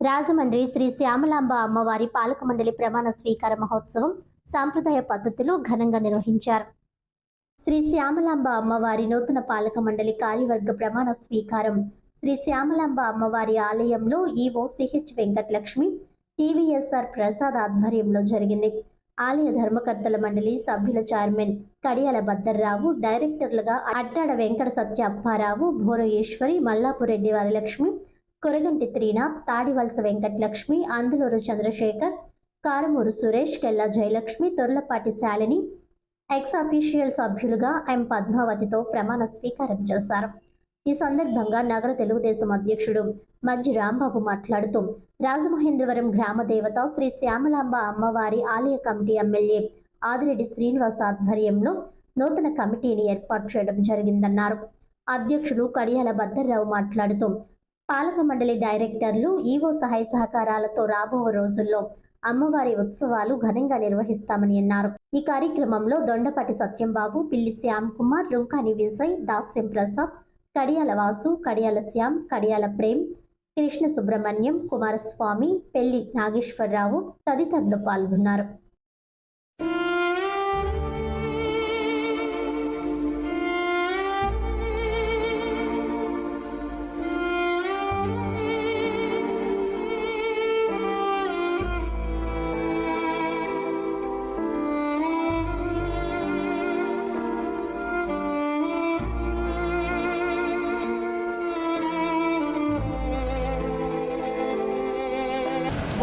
రాజమండ్రి శ్రీ శ్యామలాంబ అమ్మవారి పాలక మండలి ప్రమాణ స్వీకార మహోత్సవం సాంప్రదాయ పద్ధతిలో ఘనంగా నిర్వహించారు. శ్రీ శ్యామలాంబ అమ్మవారి నూతన పాలక మండలి కార్యవర్గ ప్రమాణ స్వీకారం శ్రీ శ్యామలాంబ అమ్మవారి ఆలయంలో EO CH Venkatalakshmi TVSR Prasad ఆధ్వర్యంలో జరిగింది. ఆలయ ధర్మకర్తల మండలి సభ్యుల చైర్మన్ కడియాల భద్దర్రావు డైరెక్టర్లుగా అడ్డాడ వెంకట సత్య అప్పారావు భోర మల్లాపురెడ్డి వారి లక్ష్మి కొరగంటి త్రీనాథ్ తాడివలస వెంకటలక్ష్మి అందులూరు చంద్రశేఖర్ కారమూరు సురేష్ కెల్లా జయలక్ష్మి తొర్లపాటి శాలిని ఎక్స్ అఫీషియల్ సభ్యులుగా ఎం పద్మావతితో ప్రమాణ స్వీకారం చేశారు. ఈ సందర్భంగా నగర తెలుగుదేశం అధ్యక్షుడు మజ్జి రాంబాబు మాట్లాడుతూ రాజమహేంద్రవరం గ్రామ దేవత శ్రీ శ్యామలాంబ అమ్మవారి ఆలయ కమిటీ ఎమ్మెల్యే ఆదిరెడ్డి శ్రీనివాస్ ఆధ్వర్యంలో నూతన కమిటీని ఏర్పాటు చేయడం జరిగిందన్నారు. అధ్యక్షుడు కడియాల భద్రరావు మాట్లాడుతూ పాలక మండలి డైరెక్టర్లు ఈవో సహాయ సహకారాలతో రాబో రోజుల్లో అమ్మవారి ఉత్సవాలు ఘనంగా నిర్వహిస్తామని అన్నారు. ఈ కార్యక్రమంలో దొండపాటి సత్యంబాబు పిల్లి శ్యామ్ కుమార్ రుంకాని విజయ్ దాస్యం ప్రసాద్ కడియాల వాసు కడియాల శ్యామ్ కడియాల ప్రేమ్ కృష్ణ సుబ్రహ్మణ్యం కుమారస్వామి పెళ్ళి నాగేశ్వరరావు తదితరులు పాల్గొన్నారు.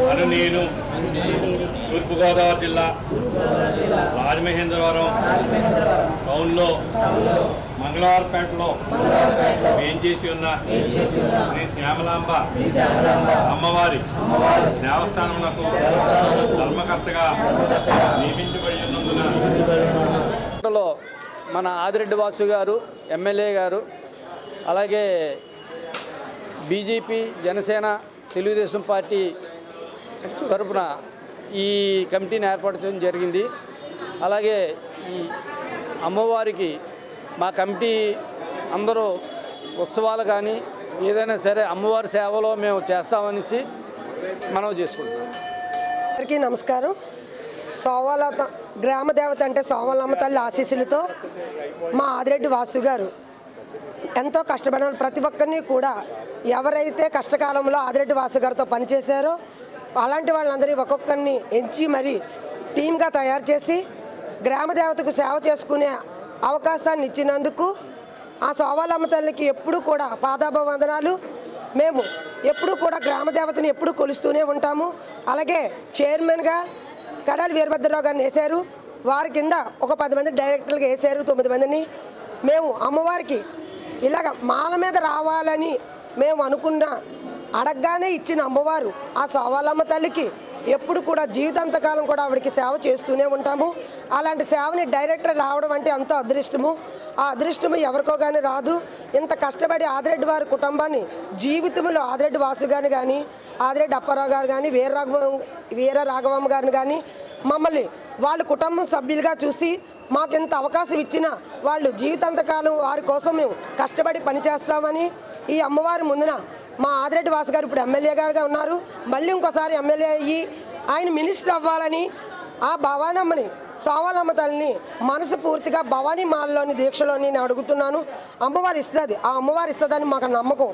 అను నేను తూర్పుగోదావరి జిల్లా రాజమహేంద్రవరం టౌన్లో మంగళవారపేటలో ఏం చేసి ఉన్న శ్రీ శ్యామలాంబ అమ్మవారి దేవస్థానమునకు ధర్మకర్తగా నియమించబడి ఉన్నందున మన ఆదిరెడ్డి వాసు గారు ఎమ్మెల్యే గారు అలాగే బీజేపీ జనసేన తెలుగుదేశం పార్టీ తరపున ఈ కమిటీని ఏర్పాటు చేయడం జరిగింది. అలాగే ఈ అమ్మవారికి మా కమిటీ అందరూ ఉత్సవాలు కానీ ఏదైనా సరే అమ్మవారి సేవలో మేము చేస్తామనేసి మనం చేసుకుంటున్నాం. అందరికీ నమస్కారం. సోవాల గ్రామ దేవత అంటే సోవాలమ్మ తల్లి ఆశీస్సులతో మా ఆదిరెడ్డి వాసు గారు ఎంతో కష్టపడిన ప్రతి ఒక్కరిని కూడా ఎవరైతే కష్టకాలంలో ఆదిరెడ్డి వాసు గారితో పనిచేశారో అలాంటి వాళ్ళందరినీ ఒక్కొక్కరిని ఎంచి మరి టీమ్గా తయారు చేసి గ్రామ దేవతకు సేవ చేసుకునే అవకాశాన్ని ఇచ్చినందుకు ఆ సోవాలమ్మ తల్లికి ఎప్పుడూ కూడా పాదాభవందనాలు మేము ఎప్పుడూ కూడా గ్రామ దేవతని ఎప్పుడూ కొలుస్తూనే ఉంటాము. అలాగే చైర్మన్గా కడాలి వీరభద్రరావు గారిని వేశారు. వారి కింద ఒక పది మంది డైరెక్టర్లుగా వేశారు తొమ్మిది మందిని. మేము అమ్మవారికి ఇలాగ మాల మీద రావాలని మేము అనుకున్న అడగగానే ఇచ్చిన అమ్మవారు ఆ సోవాలమ్మ తల్లికి ఎప్పుడు కూడా జీవితాంతకాలం కూడా ఆవిడకి సేవ చేస్తూనే ఉంటాము. అలాంటి సేవని డైరెక్టర్ రావడం అంటే ఎంతో అదృష్టము. ఆ అదృష్టము ఎవరికో కానీ రాదు. ఇంత కష్టపడి ఆదిరెడ్డి వారి కుటుంబాన్ని జీవితంలో ఆదిరెడ్డి వాసు గారిని కానీ ఆదిరెడ్డి అప్పారావు గారు కానీ వీర రాఘవ వీర రాఘవమ్మ గారిని కానీ మమ్మల్ని వాళ్ళ కుటుంబ సభ్యులుగా చూసి మాకు ఇంత అవకాశం ఇచ్చిన వాళ్ళు జీవితాంతకాలం వారి కోసం మేము కష్టపడి పనిచేస్తామని ఈ అమ్మవారి ముందున మా ఆదిరెడ్డి వాసు గారు ఇప్పుడు ఎమ్మెల్యే గారుగా ఉన్నారు. మళ్ళీ ఇంకోసారి ఎమ్మెల్యే అయ్యి ఆయన మినిస్టర్ అవ్వాలని ఆ భవానమ్మని సోవాలమ్మ తల్లిని మనసు పూర్తిగా భవానీ మాలలోని దీక్షలోని నేను అడుగుతున్నాను. అమ్మవారు ఇస్తుంది. ఆ అమ్మవారు ఇస్తుందని మాకు నమ్మకం.